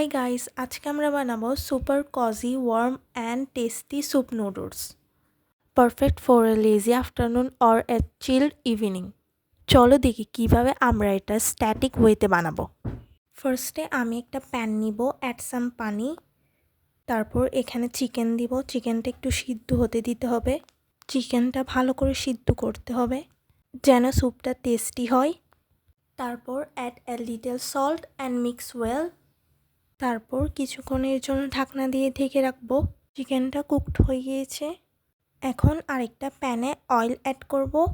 Hi guys আজকে আমরা বানাবো super cosy warm and tasty soup noodles perfect for a lazy afternoon or a chilled evening চলো দেখি কীভাবে আমরা এটা স্ট্যাটিক ওয়েতে বানাবো। ফার্স্টে আমি একটা প্যান নিব অ্যাড সাম পানি। তারপর এখানে চিকেন দিব চিকেনটা একটু সিদ্ধ হতে দিতে হবে। চিকেনটা ভালো করে সিদ্ধ করতে হবে, যেন স্যুপটা টেস্টি হয়। তারপর add a little salt and mix well তারপর কিছুক্ষণের জন্য ঢাকনা দিয়ে ঢেকে রাখব। চিকেনটা কুকড হয়ে গিয়েছে। এখন আরেকটা প্যানে অয়েল অ্যাড করব।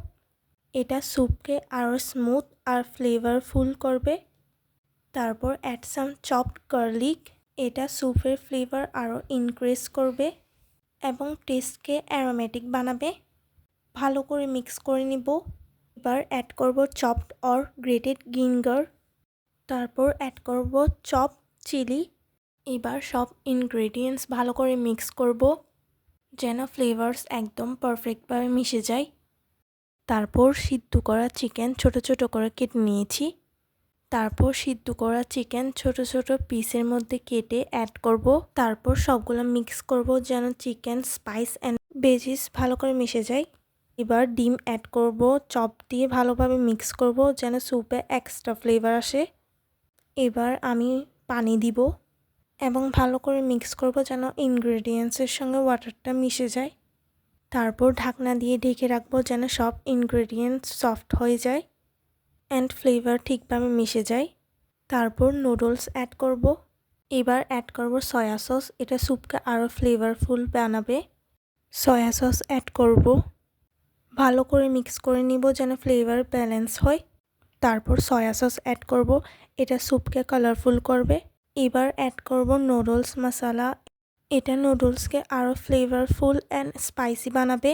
এটা স্যুপকে আরও স্মুথ আর ফ্লেভারফুল করবে। তারপর অ্যাড সাম চপড গার্লিক। এটা স্যুপের ফ্লেভার আরও ইনক্রিজ করবে এবং টেস্টকে অ্যারোমেটিক বানাবে। ভালো করে মিক্স করে নিব। এবার অ্যাড করব চপড অর গ্রেটেড গিনগার তারপর অ্যাড করব চপ চিলি। এবার সব ইনগ্রেডিয়েন্টস ভালো করে মিক্স করব, যেন ফ্লেভার্স একদম পারফেক্টভাবে মিশে যায়। তারপর সিদ্ধ করা চিকেন ছোট ছোট করে কেটে নিয়েছি। তারপর সিদ্ধ করা চিকেন ছোট ছোট পিসের মধ্যে কেটে অ্যাড করব। তারপর সবগুলো মিক্স করব যেন চিকেন স্পাইস অ্যান্ড ভেজিস ভালো করে মিশে যায়। এবার ডিম অ্যাড করব, চপ দিয়ে ভালোভাবে মিক্স করব যেন স্যুপে এক্সট্রা ফ্লেভার আসে। এবার আমি পানি দিব এবং ভালো করে মিক্স করব যেন ইনগ্রেডিয়েন্টসের সঙ্গে ওয়াটারটা মিশে যায়। তারপর ঢাকনা দিয়ে ঢেকে রাখব যেন সব ইনগ্রেডিয়েন্টস সফট হয়ে যায় অ্যান্ড ফ্লেভার ঠিকভাবে মিশে যায়। তারপর নুডলস অ্যাড করব। এবার অ্যাড করব সয়া সস এটা স্যুপকে আরও ফ্লেভারফুল বানাবে। সয়া সস অ্যাড করব। ভালো করে মিক্স করে নিব যেন ফ্লেভার ব্যালেন্স হয়। তারপর সয়া সস অ্যাড করব। এটা স্যুপকে কালারফুল করবে। এবার অ্যাড করব নুডলস মশলা এটা নুডলসকে আরও ফ্লেভারফুল অ্যান্ড স্পাইসি বানাবে।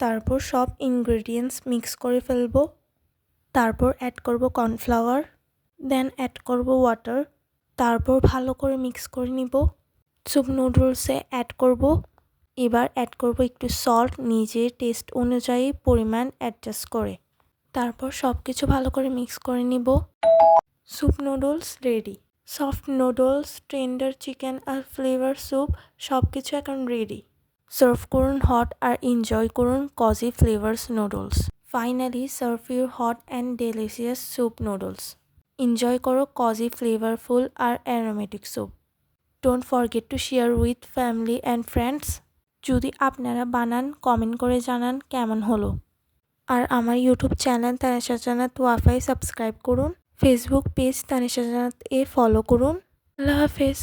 তারপর সব ইনগ্রেডিয়েন্টস মিক্স করে ফেলব। তারপর অ্যাড করব কর্নফ্লাওয়ার দেন অ্যাড করব ওয়াটার তারপর ভালো করে মিক্স করে নিব। স্যুপ নুডলসে অ্যাড করব। এবার অ্যাড করব একটু সল্ট নিজের টেস্ট অনুযায়ী পরিমাণ অ্যাডজাস্ট করে। তারপর সব কিছু ভালো করে মিক্স করে নিব। Soup noodles ready soft noodles tender chicken আর ফ্লেভার স্যুপ সব কিছু এখন রেডি সার্ভ করুন হট আর এনজয় করুন cosy flavours noodles finally serve your hot and delicious soup noodles enjoy করো cosy flavourful R aromatic soup don't forget to share with family and friends যদি আপনারা বানান কমেন্ট করে জানান কেমন হলো। আর আমার ইউটিউব চ্যানেল তানিশা জানাত ওয়াফাই সাবস্ক্রাইব করুন। ফেসবুক পেজ তানিশা জানাত এ ফলো করুন। আল্লাহ হাফেজ।